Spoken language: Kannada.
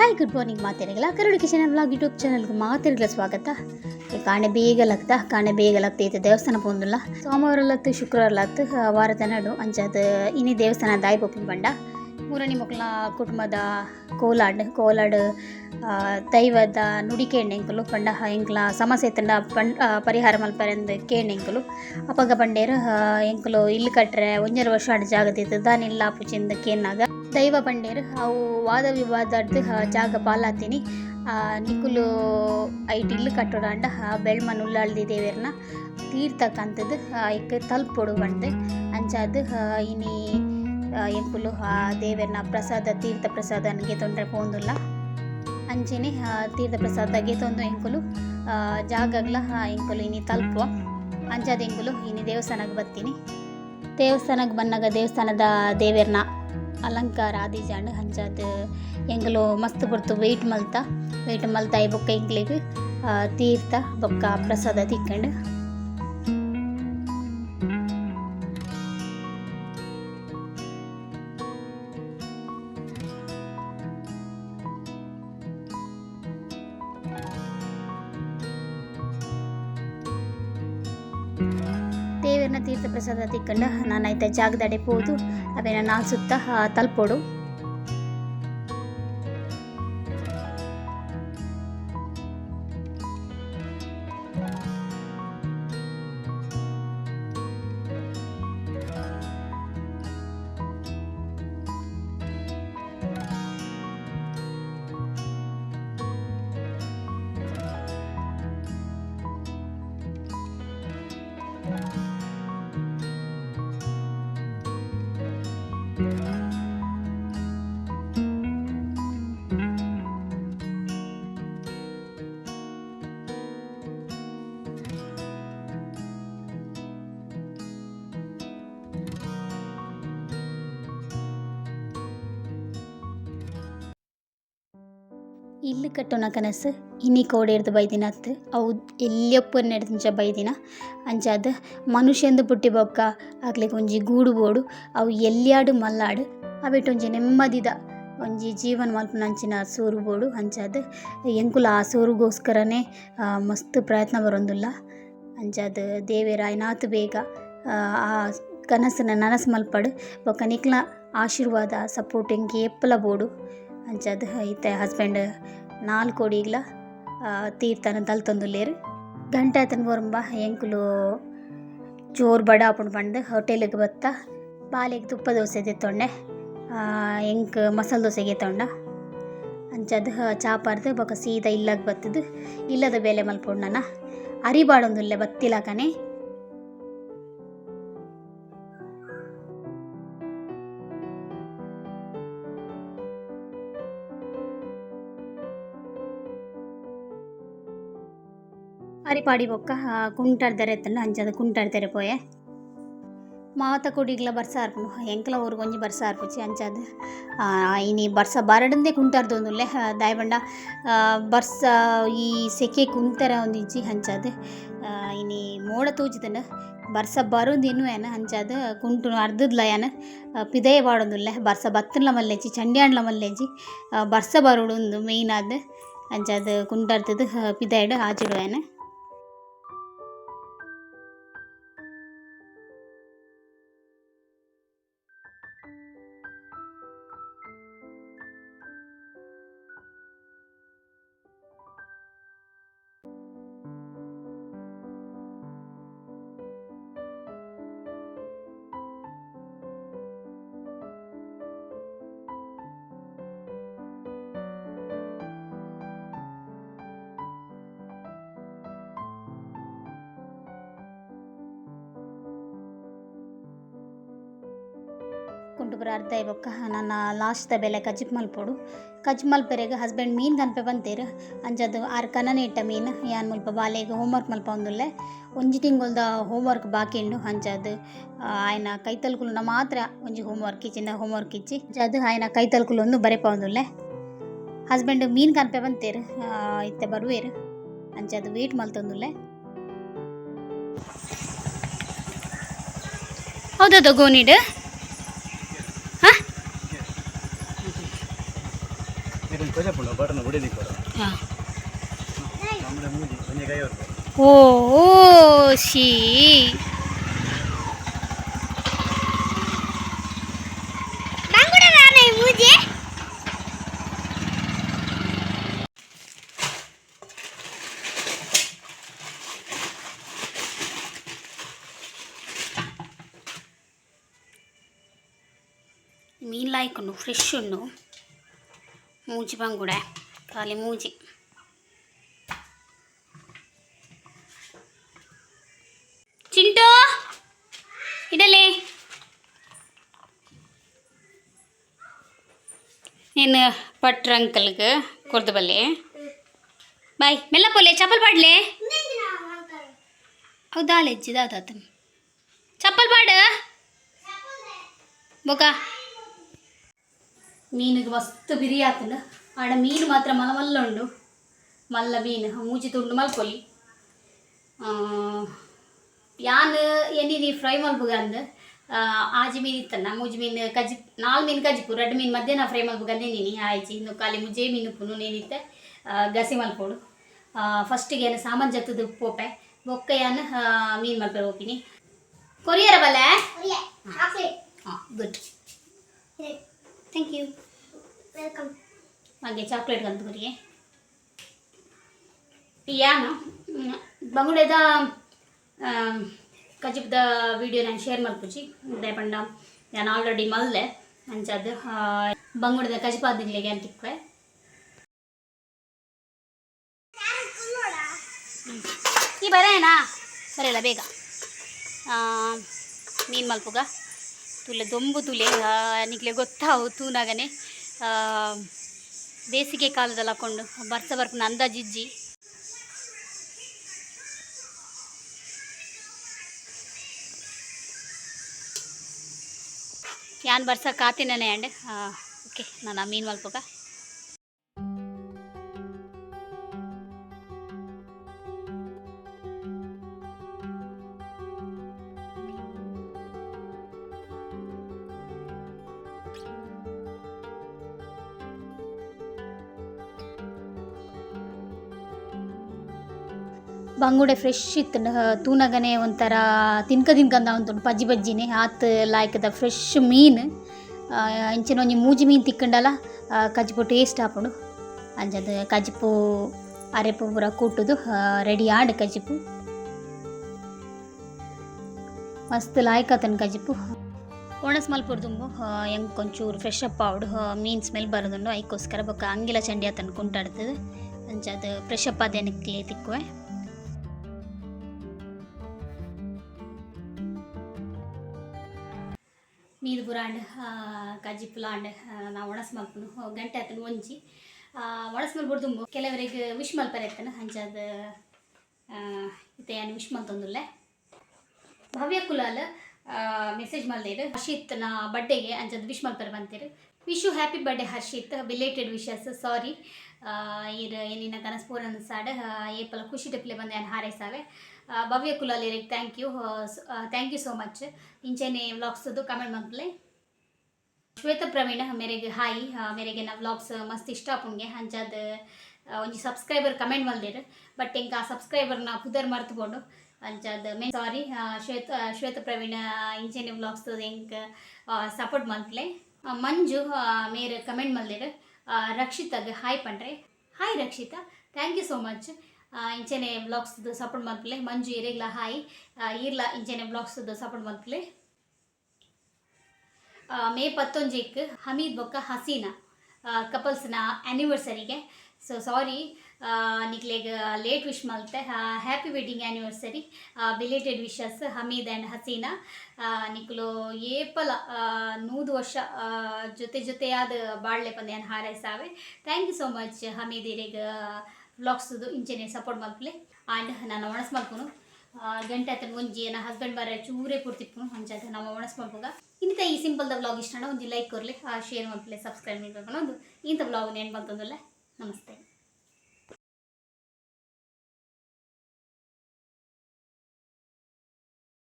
ಹಾಯ್ ಗುಡ್ ಮಾರ್ನಿಂಗ್ ಮಾತೇರಿಗಲ ಕರುಡು ಕಿಶನ್ ಬ್ಲಾಗ್ ಯೂಟ್ಯೂಬ್ ಚಾನಲ್ಗೆ ಮಾತೇರಿಗಲ ಸ್ವಾಗತ. ಕಾಣೆ ಬೇಗ ಲಗ್ತಾ, ಕಾಣೆ ಬೇಗ ಲಗ್ತೈತೆ ದೇವಸ್ಥಾನ ಪೋಂದಿಲ್ಲ ಶುಕ್ರವಾರ ಲತ್ತು ವಾರದ ನಡು ಅಂಚಾದ ಇನಿ ದೇವಸ್ಥಾನ ದಾಯಿ ಪೋಪಿನ ಬಂಡ. ಮೂರನೇ ಮಕ್ಕಳ ಕುಟುಂಬದ ಕೋಲಾಡ್ ಕೋಲಾಡ್ ದೈವದ ನುಡಿ ಎಣ್ಣೆಂಕಲು ಪಂಡ ಎಂಕ್ಲ ಸಮಸ್ಯೆ ತಂಡ ಪಂಡ್ ಪರಿಹಾರ ಮಲ್ಪರೆಂದು ಕೇಣೆಂಕಲು ಅಪಗ ಬಂಡೇರು ಎಂಕಲು ಇಲ್ಲಿ ಕಟ್ರೆ ಒಂಜರು ವರ್ಷ ಆಡ ಜಾಗದಿತ್ತು ದಾನಿಲ್ಲ ಪುಚಿಂದ ಕೇನಾಗ ದೈವ ಬಂಡೇರು ಅವು ವಾದ ವಿವಾದ ಜಾಗ ಪಾಲಾತೀನಿ. ನಿಕುಲು ಐಟ್ ಇಲ್ಲು ಕಟ್ಟೋಡಾಂಡ ಬೆಳ್ಮನ್ ಉಳ್ಳಾಳ್ದಿ ದೇವೇರ್ನ ತೀರ್ತಕ್ಕಂಥದ್ದು ಐಕ್ ತಲ್ಪೊಡು ಬಂಡೆ ಅಂಚಾದು ಇನಿ ಎಂಕುಲು, ಆ, ದೇವೇರ್ನ ಪ್ರಸಾದ, ತೀರ್ಥ ಪ್ರಸಾದ ನನಗೆ ತೊಂದರೆ ಪೋಂದುಲ್ಲ. ಅಂಚೆನೆ ತೀರ್ಥ ಪ್ರಸಾದ ಗೆತೊಂದು ಎಂಕುಲು ಜಾಗಗ್ಲ ಎಂಕುಲು ಇನಿ ತಲುಪುವ. ಅಂಚಾದ ಎಂಕುಲು ಇನಿ ದೇವಸ್ಥಾನಕ್ಕೆ ಬರ್ತೀನಿ. ದೇವಸ್ಥಾನಕ್ಕೆ ಬಂದಾಗ ದೇವಸ್ಥಾನದ ದೇವೇರ್ನ ಅಲಂಕಾರ ಆದಿ ಜಾಂಡ್ ಹಂಚಾದ ಎಂಗಲು ಮಸ್ತ್ ಬರ್ತು. ವೆಯ್ಟ್ ಮಲ್ತ ವೆಯ್ಟ್ ಮಲ್ತಾಯಿ ಬೊಕ್ಕ ಆ, ತೀರ್ಥ ಬೊಕ್ಕ ಪ್ರಸಾದ ತಿಕ್ಕಂಡು ತೀರ್ಥ ಪ್ರಸಾದ ತಿಕ್ಕಂಡ ನಾನು ಆಯ್ತ ಜಾಗದಡೆ ಹೋದು ಅವೇನ ನಾಲ್ ಸುತ್ತ ತಲ್ಪೋಡು. ಇಲ್ಲಿ ಕಟ್ಟೋಣ ಕನಸು. ಇನ್ನಿ ಕೋಡೇರ್ದು ಬೈದಿನ ಅತ್ತು. ಅವು ಎಲ್ಲಿಯಪ್ಪ ನಡೆದಿಂಚ ಬೈದಿನ? ಅಂಚಾದ ಮನುಷ್ಯಂದು ಪುಟ್ಟಿ ಬೊಕ್ಕ ಆಗ್ಲಿಕ್ಕೆ ಒಂಜಿ ಗೂಡು ಬೋಡು ಅವು ಎಲ್ಲಿಯಾಡು ಮಲ್ಲಾಡು. ಅವಿಟ್ಟೊಂಜಿ ನೆಮ್ಮದಿದ ಒಂಜಿ ಜೀವನ ಮಲ್ಪನಂಚಿನ ಸೂರು ಬೋಡು ಅಂಚಾದ ಎಂಕುಲ ಆ ಸೂರುಗೋಸ್ಕರನೇ ಮಸ್ತ್ ಪ್ರಯತ್ನ ಬರೊಂದುಲ್ಲ. ಅಂಚಾದ ದೇವೇರ ಬೇಗ ಆ, ಕನಸನ್ನ ನನಸು ಮಲ್ಪಡು. ಬೊಕ್ಕ ನಿಕ್ಲ ಆಶೀರ್ವಾದ ಸಪೋರ್ಟ್ ಎಂಕಿ ಎಪ್ಪಲ ಬೋಡು. ಅಂಚಾದ ಐತೆ ಹಸ್ಬೆಂಡ್ ನಾಲ್ಕು ಕೋಡಿಗ್ಲ ತೀರ್ಥನ ತಲ್ತೊಂದುಲ್ಲೇರು ಗಂಟೆ ಆತನ ಬರಂಬ ಎಂಕುಲು ಜೋರು ಬಡ ಆಪುಂಡು ಬಂದು ಹೋಟೆಲಿಗೆ ಬತ್ತ ಬಾಲಿಗೆ ತುಪ್ಪ ದೋಸೆ ತೆತ್ತೊಂಡೆ ಎಂಕ್ ಮಸಾಲೆ ದೋಸೆಗೆ ತೊಂಡ. ಅಂಚದ ಚಾಪಾರ್ದು ಬೊಕ ಸೀದಾ ಇಲ್ಲಾಗ ಬತ್ತದು, ಇಲ್ಲದ ಬೇಲೆ ಮಲ್ಪೊಂಡು ನಾನು. ಅರಿಬಾಡೊಂದುಲ್ಲೆ ಬತ್ತಿಲಾಕನೆ ಅರಿಪಾಡಿ ಬೊಕ್ಕ ಕುಂಟಾಡ್ತಾರೆ ಎತ್ತಂಡ ಅಂಚದ ಕುಂಟಾಡ್ತಾರೆ ಪೋಯೆ. ಮಾತ ಕೊಡಿಗ್ಲ ಬರ್ಸ ಎಂಕ್ಲ ಎಂಕಲ ಊರು ಒಂಜಿ ಬರ್ಸ ಆರ್ಪುಚಿ ಅಂಚಾದ ಇನಿ ಬರ್ಸ ಬರಡಂದೆ ಕುಂಟಾರ್ದೊಂದುಲ್ಲೆ ದಾಯಬಂಡ. ಬರ್ಸ ಈ ಸೆಕೆ ಕುಂತರ ಒಂದಿಜ್ಜಿ ಹಂಚಾದ ಇನಿ ಮೋಡ ತೂಜಿದಂಡ ಬರ್ಸ ಬರೋದೇನು ಏನ ಹಂಚಾದ ಕುಂಟು ಅರ್ಧದ್ಲ ಏನ ಪಿದಯ ಬಾಡೊಂದುಲ್ಲೆ ಬರ್ಸ ಬತ್ತನ್ಲ ಮಲ್ಲೆಜ್ಜಿ ಚಂಡ್ಯಾಂಡ್ಲ ಮಲ್ಲೆಜಿ ಆ, ಬರ್ಸ ಬರೋಡು ಮೇಯ್ನ್ ಆದ ಅಂಚಾದ ಕುಂಟಾರ್ತದ ಪಿದಾಯ್ಡು ಆಚಿಡು ಕುಂಟುಪುರ ಅರ್ಧ ಇವಕ್ಕ ನನ್ನ ಲಾಸ್ಟ್ ಬೆಲೆ ಕಜಿಪ್ ಮಲ್ಪೊಡು ಕಜ್ ಪೆರೆಗೆ ಹಸ್ಬೆಂಡ್ ಮೀನು ಕನ್ಪೆ ಬಂತೀರ. ಅಂಜದು ಆರು ಕನನೆ ಇಟ್ಟ ಮೀನು. ಯಾನ್ ಮುಲ್ಪ ಬಾಲೆಗ್ ಹೋಮ್ವರ್ಕ್ ಮಲ್ಪ ಒಂದುಲ್ಲೆ. ಒಂಜಿ ಹೋಮ್ ಹೋಮ್ವರ್ಕ್ ಬಾಕಿ ಉಂಡು ಅಂಜದು ಆಯ್ನ ಕೈತಲ್ಕುಲುನ ಮಾತ್ರ ಒಂಜಿ ಹೋಮ್ವರ್ಕ್ ಹೋಮ್ ಹೋಮ್ವರ್ಕ್ ಇಚ್ಚಿ. ಅದು ಆಯ್ನ ಕೈತಲ್ಕುಲೊಂದು ಬರೆಪ ಒಂದುಲ್ಲೆ. ಹಸ್ಬೆಂಡ್ ಮೀನು ಕನ್ಪೆ ಬಂತೀರು. ಇತ್ತೆ ಬರುವೇರು. ಅಂಜದು ವೇಟ್ ಮಲ್ತೊಂದುಲ್ಲೆ ಹೌದಾ ಗೋನಿಡ್ ಓ ಶೀ ಮೀನ್ ಲಾಯ್ಕೊಂಡು ಫ್ರೆಶ್ ಉಂಡು ಮೂಜಿ ಬಂಗುಡೆ ಖಾಲಿ ಮೂಜಿ ಚಿಂಟು ಇಡಲೇ ನೀನು ಪಟ್ರ ಅಂಕಲ್ಗೆ ಕೊರ್ದು ಬಲ್ಲೆ ಬಾಯ್ ಮೆಲ್ಲ ಪೋಲೆ ಚಪ್ಪಲ್ ಪಾಡ್ಲೆ ಹೌದಾ ಲೆಜ್ಜಿದ ಆತಾತ ಚಪ್ಪಲ್ ಪಾಡು ಬೊಕ ಮೀನಿಗೆ ಮಸ್ತ್ ಬಿರಿ ಆತನ. ಆಡ ಮೀನು ಮಾತ್ರ ಮಲ ಮಲ್ಲ ಉಂಡು ಮಲ್ಲ ಮೀನು ಮೂಜಿ ತುಂಡು ಮಲ್ಪೊಲಿ ಯಾನ್ ಎನ್ನಿನಿ ಫ್ರೈ ಮಲ್ಪುಗ ಅಂದ್ ಆಜಿ ಮೀನು ಇತ್ತನ ಮೂಜಿ ಮೀನು ಕಜಿ ನಾಲ್ ಮೀನು ಕಜಿಪು ರೆಡ್ ಮೀನು ಮಧ್ಯಾಹ್ನ ಫ್ರೈ ಮಲ್ಪುಗ ನೀನಿ ಆಯ್ಚಿ. ಇನ್ನು ಖಾಲಿ ಮುಜೆ ಮೀನು ಪುನು ನೀನಿತ್ತೆ ಗಸಿ ಮಲ್ಪೋಡು ಫಸ್ಟಿಗೆ ಏನು ಸಾಮಾನು ಜತ್ತದ ಪೋಪೆ ಬೊಕ್ಕ ಯಾನ್ ಮೀನು ಮಲ್ಪೆ ಹೋಗಿನಿ ಕೊರಿಯರ ಬಲ್ಲೆ? ಹಾಂ ಗುಡ್. ಥ್ಯಾಂಕ್ ಯು ವೆಲ್ಕಮ್ ಹಾಗೆ ಚಾಕ್ಲೇಟ್ ಗಂತಗುರಿಗೆ ಯಾನು ಬಂಗುಡೆದ ಕಜಿಪ್ದ ವಿಡಿಯೋ ನಾನು ಶೇರ್ ಮಲ್ಪುಜಿ ದಯಪಂಡ ನಾನು ಆಲ್ರೆಡಿ ಮಲ್ಲೆ ಅಂಚದ ಬಂಗುಡೆದ ಕಜಿಪಾದಿಗ್ಲಿಗೆ ಅಂತಿಕ್ವೆ ಈ ಬರೇನಾ ಬರಲ್ಲ ಬೇಗ. ಮೀನು ಮಲ್ಪುಗ. ತುಲೆ ದೊಂಬು ತುಲೆ ನಿಕ್ಲೆ ಗೊತ್ತಾವು ತೂನಾಗನೆ ಬೇಸಿಗೆ ಕಾಲದಲ್ಲಿ ಹಾಕೊಂಡು ಬರ್ಸ ಬರ್ಕೊಂಡು ಅಂದಾಜಿಜ್ಜಿ ಯಾನ್ ಬರ್ಸ ಅಂಡೆ. ಅಂಡ್ ಓಕೆ, ನಾನು ಮೀನು ಮಲ್ಪುಗ ಬಂಗುಡೆ ಫ್ರೆಶ್ ಇತ್ತು. ತೂನಗನೆ ಒಂಥರ ತಿನ್ಕ ತಿನ್ಕಂದ ಒಂದು ಪಜ್ಜಿ ಬಜ್ಜಿನೇ ಆತ್ ಲಾಯ್ಕದ ಫ್ರೆಶ್ ಮೀನು. ಇಂಚಿನ ಒಂಜಿ ಮೂಜಿ ಮೀನು ತಿಕ್ಕಂಡಲ್ಲ ಕಜ್ಪು ಟೇಸ್ಟ್ ಆಪುಂಡು ಅಂಜದ ಕಜ್ಪು ಅರೆಪು ಪೂರ ಕೂಟುದು ರೆಡಿ ಆಡು ಕಜ್ಪು. ಮಸ್ತ್ ಲಾಯ್ಕತನ ಕಜ್ಪು. ಒಣಸ್ ಮಲ್ಪುರ್ದುಂಬು ಹೆಂಗೆ ಕೊಂಚೂರು ಫ್ರೆಶ್ ಅಪ್ ಆವಡು ಮೀನ್ ಸ್ಮೆಲ್ ಬರೋದುಂಡು ಅದಕ್ಕೋಸ್ಕರ ಬೊಕ್ಕ ಅಂಗಿಲ ಚಂಡಿ ಆತನ ಕುಂಟಾಡ್ತದೆ. ಅಂಚದು ಫ್ರೆಶ್ ಅಪ್ ಅದೇನಕ್ಕೆ ತಿಕ್ಕುವೆ. ಮೀನು ಪುರಾಂಡ್ ಕಜ್ಜಿ ಪುಲಾಂಡ್ ನಾವು ಒಣಸ್ ಮಲ್ಪನು ಗಂಟೆ ಆತನ ಒಂಜಿ. ಒಣಸ್ ಮಲ್ ಬಿಡ್ದು ಕೆಲವರಿಗೆ ವಿಶ್ ಮಲ್ಪರೆ ಎತ್ತನ ಹಂಚಾದ ಇತ್ತೆ ಏನು ವಿಶ್ ಮಲ್ತಂದುಲ್ಲೆ. ಭವ್ಯ ಕುಲಾಲ್ ಮೆಸೇಜ್ ಮಲ್ದೇರು ನಾ ಬರ್ಡೇಗೆ ಅಂಚದ ವಿಶ್ ಮಲ್ಪರ ಬಂತೀರು. Wish you happy birthday Harshith, belated wishes, sorry. ಇರ್ ಏನಿನ ಕನಸ್ ಪೂರನ್ ಸಾಡ್ ಏಪಲ ಖುಷಿ ಟಿಪ್ಲೆ ಬಂದೆ ಹಾರೈಸಾವೆ. Bhavya ಕುಲಾಲಿರಿಗೆ thank you thank you so much ಇಂಚೆನೆ ವ್ಲಾಗ್ಸ್ದು ಕಮೆಂಟ್ ಮಂತ್ಲೆ ಶ್ವೇತ ಪ್ರವೀಣ, ಮೇರೆಗೆ ಹಾಯ್ ಮೇರೆಗೆ ನಾವು ವ್ಲಾಗ್ಸ್ ಮಸ್ತ್ ಇಷ್ಟ ಆಪುಂಗೆ ಹಂಚಾದ ಒಂಜಿ ಸಬ್ಸ್ಕ್ರೈಬರ್ ಕಮೆಂಟ್ ಮಲ್ದೇರು ಬಟ್ ಹಿಂಗೆ ಆ ಸಬ್ಸ್ಕ್ರೈಬರ್ನ ಪುದರ್ ಮರ್ತುಕೊಂಡು ಅಂಚಾದ ಮೇನ್ ಸಾರಿ ಶ್ವೇತ ಶ್ವೇತ ಪ್ರವೀಣ, ಇಂಚೆನೆ ವ್ಲಾಗ್ಸ್ ಎಂಕ್ ಸಪೋರ್ಟ್ ಮಂತ್ಲೆ ಮಂಜು ಮೇರೆ ಕಮೆಂಟ್ ಮಲ್ದೇರು ರಕ್ಷಿತಾಗ hi ಪಂಡ್ರೆ. Hi Rakshitha thank you so much ಇಂಚೆನೆ ವ್ಲಾಗ್ಸ್ದು ಸಪೋರ್ಟ್ ಮಾಡ್ತಿಲ್ಲ ಮಂಜು ಇರಿಗ್ಲ ಹಾಯ್. ಇರ್ಲ, ಇಂಚೆನೆ ವ್ಲಾಗ್ಸ್ದು ಸಪೋರ್ಟ್ ಮಾಡ್ತಿಲ್ಲ ಮೇ ಪತ್ತೊಂಜಿಕ್ ಹಮೀದ್ ಬೊಕ್ಕ ಹಸೀನಾ ಕಪಲ್ಸ್ನ ಆ್ಯನಿವರ್ಸರಿಗೆ ಸೊ ಸಾರಿ ನಿಕ್ಲೆಗ್ ಲೇಟ್ ವಿಶ್ ಮಲ್ತೆ. Happy wedding anniversary belated wishes Hameed and Haseena. ನಿಕ್ಲು ಏಪಲ ನೂದು ವರ್ಷ ಜೊತೆ ಜೊತೆಯಾದ ಬಾಳ್ಲೆ ಪಂದ್ಯ ಹಾರೈಸಾವೆ. Thank you so much Hameed ಇರೆಗ್ ವ್ಲಾಗ್ಸ್ದು ಇಂಚೆನೆ ಸಪೋರ್ಟ್ ಮಲ್ಪಲೆ ಆ್ಯಂಡ್ ನಾನು ಒಣಸ್ ಮಲ್ಪುನು ಗಂಟೆ ಆತನ ಒಂಜಿ ನನ್ನ ಹಸ್ಬೆಂಡ್ ಬಾರ ಚೂರೇ ಪೂರ್ತಿಪ್ಪು ಅಂಚಾದ ನಾವು ಒಣಸ್ ಮಾಡ್ಬೋಗ ಇಂಥ ಈ ಸಿಂಪಲ್ದ ಬ್ಲಾಗ್ ಇಷ್ಟ ಒಂದು ಲೈಕ್ ಕೊರ್ಲಿ ಶೇರ್ ಮಾಡ್ಲಿ ಸಬ್ಸ್ಕ್ರೈಬ್ ಮಾಡ್ಬೇಕು ಅನ್ನೋದು. ಇಂಥ ವ್ಲಾಗ್ ನೆನ್ ಬಂತಂದಲ್ಲ ನಮಸ್ತೆ.